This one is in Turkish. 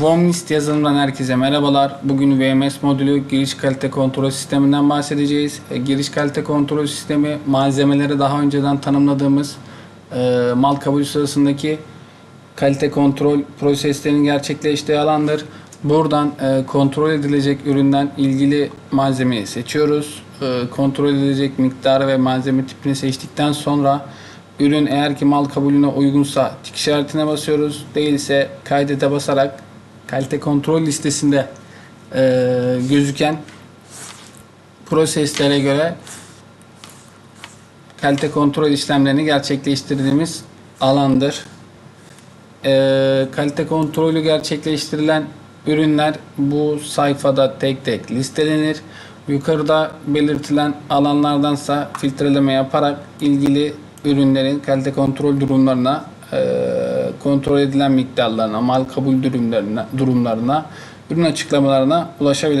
Vomlist yazılımdan herkese merhabalar. Bugün VMS modülü giriş kalite kontrol sisteminden bahsedeceğiz. E, Giriş kalite kontrol sistemi malzemeleri daha önceden tanımladığımız e, mal kabul sırasındaki kalite kontrol proseslerinin gerçekleştiği alandır. Buradan e, kontrol edilecek üründen ilgili malzemeyi seçiyoruz. E, kontrol edilecek miktarı ve malzeme tipini seçtikten sonra ürün eğer ki mal kabulüne uygunsa tik işaretine basıyoruz. Değilse kaydete basarak kalite kontrol listesinde e, gözüken proseslere göre kalite kontrol işlemlerini gerçekleştirdiğimiz alandır. Ee, kalite kontrolü gerçekleştirilen ürünler bu sayfada tek tek listelenir. Yukarıda belirtilen alanlardansa filtreleme yaparak ilgili ürünlerin kalite kontrol durumlarına, e, kontrol edilen miktarlarına, mal kabul durumlarına, durumlarına, ürün açıklamalarına ulaşabilir.